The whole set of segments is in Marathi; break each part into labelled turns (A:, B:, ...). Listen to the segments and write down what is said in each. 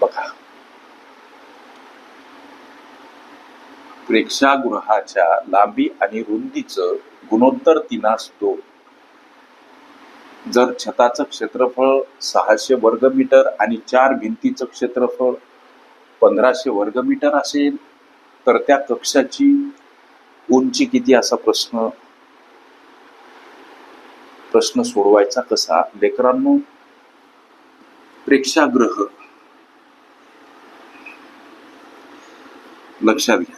A: बघा. प्रेक्षागृहाच्या लांबी आणि रुंदीचं गुणोत्तर तीन दोन. जर छताचं क्षेत्रफळ सहाशे वर्ग मीटर आणि चार भिंतीचं क्षेत्रफळ पंधराशे वर्ग मीटर असेल तर त्या कक्षाची उंची किती असा प्रश्न? प्रश्न सोडवायचा कसा? लेकरांनो प्रेक्षागृह लक्षात घ्या.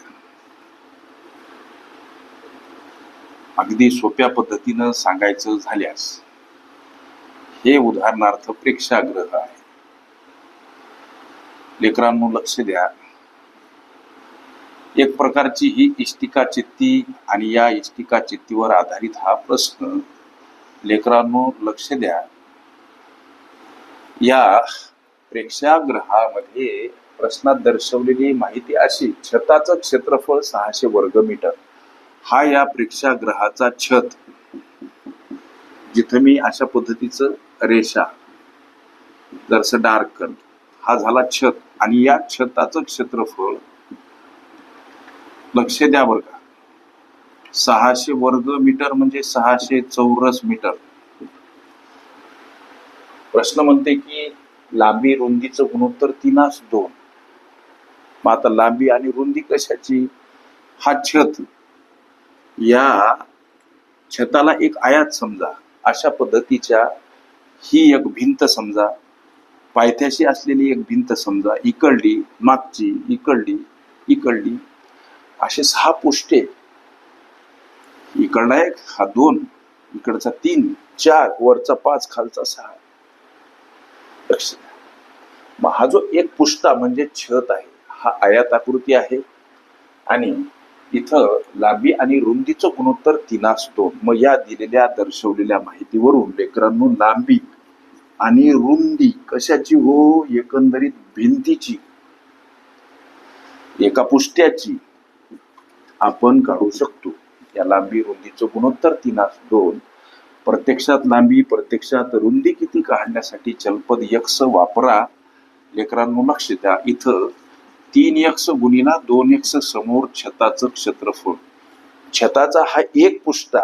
A: अगदी सोप्या पद्धतीनं सांगायचं झाल्यास हे उदाहरणार्थ प्रेक्षागृह आहे. लेकरांनो लक्ष द्या. एक प्रकारची ही इष्टिका चित्ती आणि या इष्टिका चित्तीवर आधारित हा प्रश्न. लेकरांनो लक्ष द्या. या प्रेक्षागृहामध्ये प्रश्नात दर्शवलेली माहिती अशी छताचं क्षेत्रफळ सहाशे वर्ग मीटर. हा या प्रेक्षागृहाचा छत. जिथं मी अशा पद्धतीचं रेषा जरस डार्क करतो हा झाला छत. आणि या छताचं क्षेत्रफळ लक्ष द्या बरं का. सहाशे वर्ग मीटर म्हणजे सहाशे चौरस मीटर. प्रश्न म्हणते की लांबी रुंदीचं गुणोत्तर तीनास दोन. मग आता लांबी आणि रुंदी कशाची? हा छत. या छताला एक आयात समजा. अशा पद्धतीच्या ही एक भिंत समजा. पायथ्याशी असलेली एक भिंत समजा. इकडली मागची इकडली इकडली. असे सहा पुष्टे इकडला एक हा दोन. इकडचा तीन चार. वरचा पाच खालचा सहा. लक्ष द्या. मग हा जो एक पुष्टा म्हणजे छत आहे. हा आयाताकृती आहे. आणि इथं लांबी आणि रुंदीचं गुणोत्तर तीन असतो. मग या दिलेल्या दर्शवलेल्या माहितीवरून लेकरांनो लांबी आणि रुंदी कशाची हो? एकंदरीत भिंतीची. एका पुष्ट्याची आपण काढू शकतो. या लांबी रुंदीचं गुणोत्तर तीनास दोन प्रत्यक्षात लांबी प्रत्यक्षात रुंदी किती काढण्यासाठी चलपद यक्ष वापरा. लेकरांनो लक्ष द्या. इथं तीन यक्ष गुणीना दोन यक्ष समोर छताचं क्षेत्रफळ. छताचा हा एक पुष्टा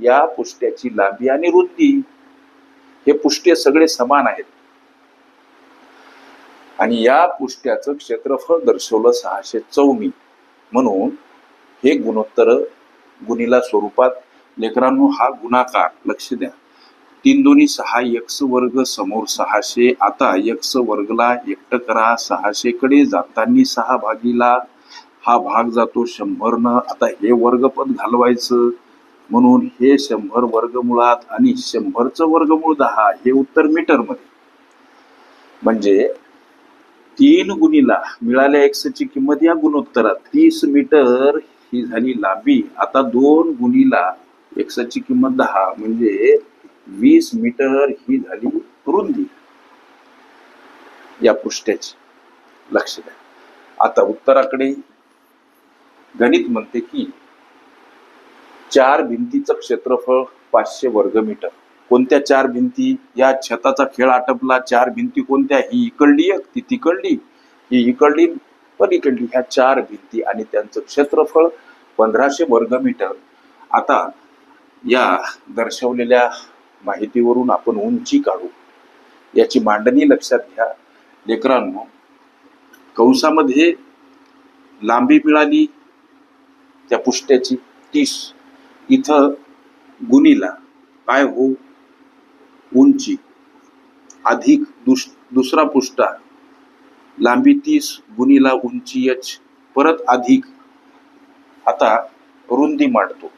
A: या पुष्ट्याची लांबी आणि रुंदी हे पुष्टे सगळे समान आहेत. आणि या पुष्ट्याचं क्षेत्रफळ दर्शवलं सहाशे चौमी. म्हणून हे गुणोत्तर गुणीला स्वरूपात लेकरांनो हा गुणाकार लक्ष द्या. तीन दोन्ही सहा यक्स वर्ग समोर सहाशे. आता यक्ष वर्गला एकटं करा. सहाशे कडे जाताना सहा भागीला. हा भाग जातो शंभर न आता हे वर्गपद घालवायचं. म्हणून हे शंभर वर्गमुळात आणि शंभरचं वर्गमूळ दहा हे उत्तर मीटरमध्ये म्हणजे तीन गुणीला मिळाल्या एक्सची किंमत या गुणोत्तरात. तीस मीटर ही झाली लांबी. आता दोन गुणीला एक्सची किंमत दहा. म्हणजे वीस मीटर ही झाली रुंदी. या पृष्ठाची लक्ष द्या. आता उत्तराकडे गणित म्हणते की चार भिंतीचं क्षेत्रफळ पाचशे वर्ग मीटर. कोणत्या चार भिंती? या छताचा खेळ आटपला. चार भिंती कोणत्या? ही इकडली एक ती तिकडली. ही इकडली पलीकडली ह्या चार भिंती आणि त्यांचं क्षेत्रफळ पंधराशे वर्ग मीटर. आता या दर्शवलेल्या माहितीवरून आपण उंची काढू. याची मांडणी लक्षात घ्या. लेकरांनो कंसामध्ये लांबी मिळाली त्या पुष्ट्याची तीस. इथं गुणीला काय हो? उंची. अधिक दुस दुसरा पुष्टा लांबी तीस गुणीला उंची यच. परत अधिक. आता रुंदी मांडतो.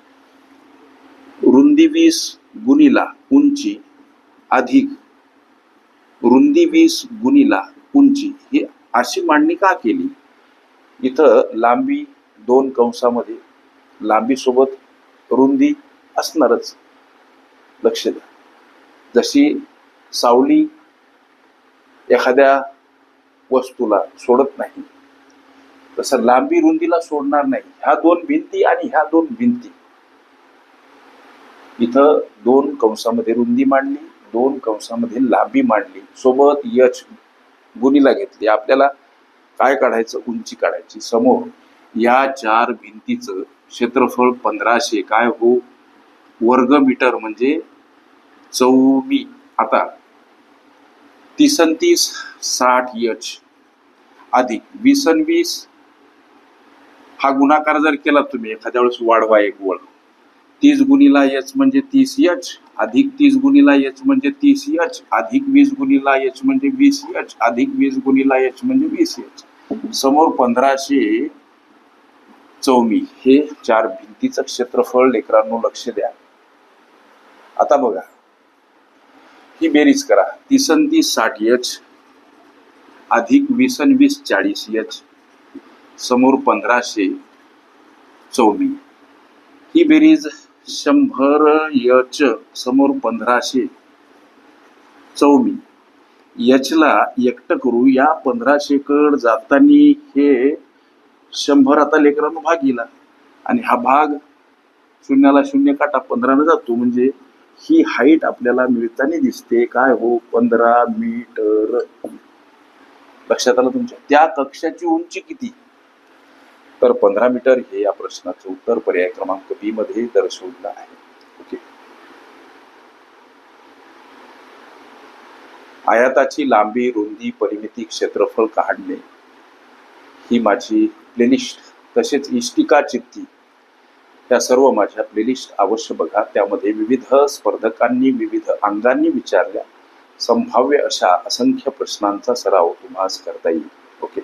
A: रुंदी वीस गुणिला उंची अधिक रुंदी वीस गुणिला उंची ही अशी मांडणी का केली? इथं लांबी दोन कंसामध्ये लांबी सोबत रुंदी असणारच. लक्ष द्या. जशी सावली एखाद्या वस्तूला सोडत नाही तसं लांबी रुंदीला सोडणार नाही. ह्या दोन भिंती आणि ह्या दोन भिंती. इथं दोन कंसामध्ये रुंदी मांडली दोन कंसामध्ये लांबी मांडली. सोबत यच गुणीला घेतली. आपल्याला काय काढायचं? उंची काढायची. समोर या चार भिंतीचं क्षेत्रफळ पंधराशे. काय हो? वर्ग मीटर म्हणजे चौमी. आता तीसन तीस साठ यच अधिक वीसन वीस हा गुणाकार जर केला तुम्ही एखाद्या वेळेस वाढवा एक वळ तीस गुणीला एच म्हणजे तीस एच अधिक तीस गुणीला एच म्हणजे तीस एच अधिक वीस गुणीला एच म्हणजे वीस एच अधिक वीस गुणीला एच म्हणजे वीस एच. समोर पंधराशे चौमी हे चार भिंतीचं क्षेत्रफळ लेकरांनो लक्ष द्या. आता बघा ही बेरीज करा. तीसन तीस साठ एच अधिक वीसन वीस चाळीस एच. समोर पंधराशे चौमी. ही बेरीज शंभर यच समोर पंधराशे. चौमी यचला एकटं करू या पंधराशे कड जातानी हे शंभर आता लेकरांना भाग गेला आणि हा भाग शून्याला शून्य काटा पंधरानं जातो. म्हणजे ही हाईट आपल्याला मिळताना दिसते. काय हो? पंधरा मीटर. लक्षात आलं तुमच्या? त्या कक्षाची उंची किती? तर पंधरा मीटर हे या प्रश्नाचं उत्तर पर्याय क्रमांक बी मध्ये दर्शवलं आहे. ओके आयाताची लांबी रुंदी परिमिती क्षेत्रफळ काढणे ही माझी प्लेलिस्ट. तसेच इष्टिका चित्ती त्या सर्व माझ्या प्लेलिस्ट अवश्य बघा. त्यामध्ये विविध स्पर्धकांनी विविध अंगांनी विचारल्या. संभाव्य अशा असंख्य प्रश्नांचा सराव तुम्हाला करता येईल. ओके